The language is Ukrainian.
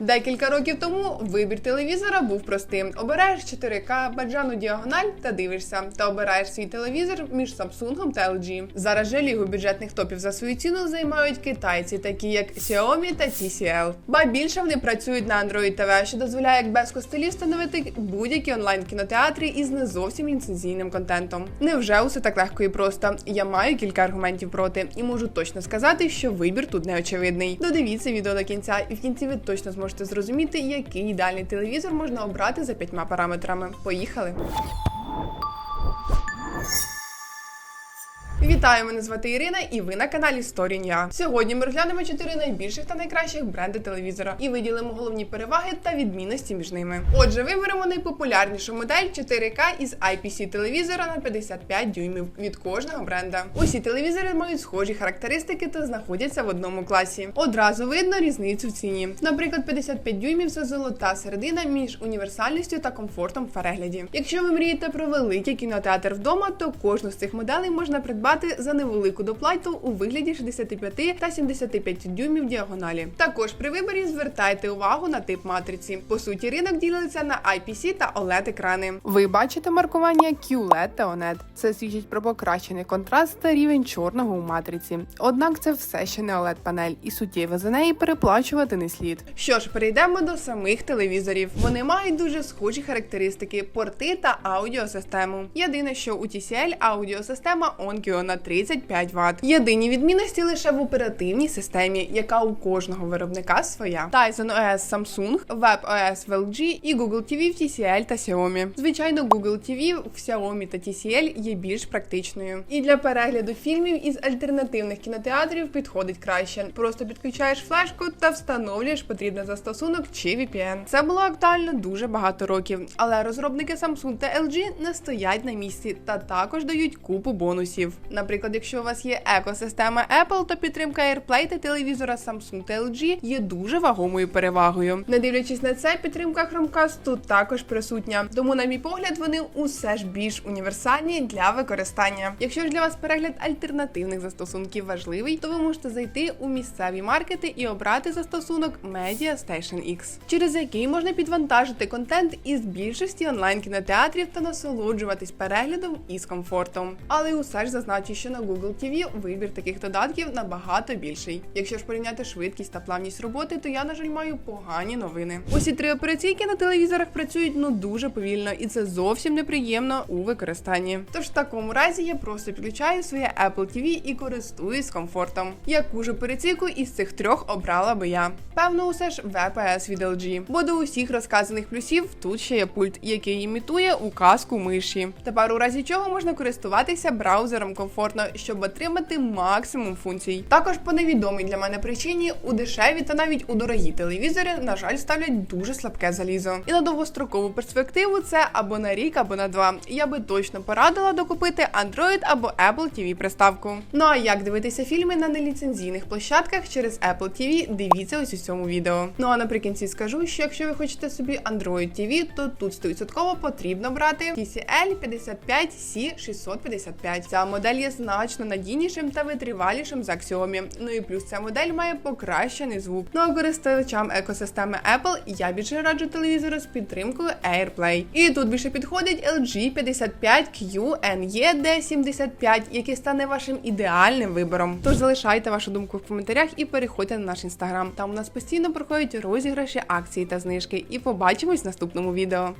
Декілька років тому вибір телевізора був простим: обираєш 4К, баджану діагональ та дивишся, та обираєш свій телевізор між Samsung та LG. Зараз же лігу бюджетних топів за свою ціну займають китайці, такі як Xiaomi та TCL. Ба більше вони працюють на Android TV, що дозволяє як без костелів встановити будь-які онлайн кінотеатри із не зовсім ліцензійним контентом. Невже усе так легко і просто? Я маю кілька аргументів проти і можу точно сказати, що вибір тут не очевидний. Додивіться відео до кінця, і в кінці ви точно зможете зрозуміти, який ідеальний телевізор можна обрати за п'ятьма параметрами. Поїхали! Вітаю, мене звати Ірина, і ви на каналі Сторіння. Сьогодні ми розглянемо чотири найбільших та найкращих бренди телевізора і виділимо головні переваги та відмінності між ними. Отже, виберемо найпопулярнішу модель 4К із IPC телевізора на 55 дюймів від кожного бренда. Усі телевізори мають схожі характеристики та знаходяться в одному класі. Одразу видно різницю в ціні. Наприклад, 55 дюймів це золота середина між універсальністю та комфортом в перегляді. Якщо ви мрієте про великий кінотеатр вдома, то кожну з цих моделей можна придбати за невелику доплату у вигляді 65 та 75 дюймів діагоналі. Також при виборі звертайте увагу на тип матриці. По суті, ринок ділиться на IPC та OLED екрани. Ви бачите маркування QLED та ONED. Це свідчить про покращений контраст та рівень чорного у матриці. Однак це все ще не oled панель, і суттєво за неї переплачувати не слід. Що ж, перейдемо до самих телевізорів. Вони мають дуже схожі характеристики: порти та аудіосистему. Єдине, що у TCL аудіосистема Onkyo на 35 Вт. Єдині відмінності лише в оперативній системі, яка у кожного виробника своя. Tizen OS Samsung, WebOS в LG і Google TV в TCL та Xiaomi. Звичайно, Google TV в Xiaomi та TCL є більш практичною. І для перегляду фільмів із альтернативних кінотеатрів підходить краще. Просто підключаєш флешку та встановлюєш потрібний застосунок чи VPN. Це було актуально дуже багато років, але розробники Samsung та LG не стоять на місці та також дають купу бонусів. Наприклад, якщо у вас є екосистема Apple, то підтримка AirPlay та телевізора Samsung та LG є дуже вагомою перевагою. Не дивлячись на це, підтримка Chromecast тут також присутня. Тому, на мій погляд, вони усе ж більш універсальні для використання. Якщо ж для вас перегляд альтернативних застосунків важливий, то ви можете зайти у місцеві маркети і обрати застосунок Media Station X, через який можна підвантажити контент із більшості онлайн кінотеатрів та насолоджуватись переглядом із комфортом. Але усе ж зазначу, що на Google TV вибір таких додатків набагато більший. Якщо ж порівняти швидкість та плавність роботи, то я, на жаль, маю погані новини. Усі три операційки на телевізорах працюють ну дуже повільно, і це зовсім неприємно у використанні. Тож в такому разі я просто підключаю своє Apple TV і користуюсь комфортом. Яку ж операційку із цих трьох обрала би я? Певно, усе ж VPS від LG. Бо до усіх розказаних плюсів тут ще є пульт, який імітує указку миші. Тепер у разі чого можна користуватися браузером комфортно, щоб отримати максимум функцій. Також по невідомій для мене причині у дешеві та навіть у дорогі телевізори, на жаль, ставлять дуже слабке залізо. І на довгострокову перспективу це або на рік, або на два. Я би точно порадила докупити Android або Apple TV приставку. Ну а як дивитися фільми на неліцензійних площадках через Apple TV, дивіться ось у цьому відео. Ну а наприкінці скажу, що якщо ви хочете собі Android TV, то тут 100% потрібно брати TCL 55C655. Ця модель є значно надійнішим та витривалішим за Xiaomi. Ну і плюс ця модель має покращений звук. Ну а користувачам екосистеми Apple я більше раджу телевізору з підтримкою AirPlay. І тут більше підходить LG 55QNED75, який стане вашим ідеальним вибором. Тож залишайте вашу думку в коментарях і переходьте на наш інстаграм. Там у нас постійно проходять розіграші, акції та знижки. І побачимось в наступному відео.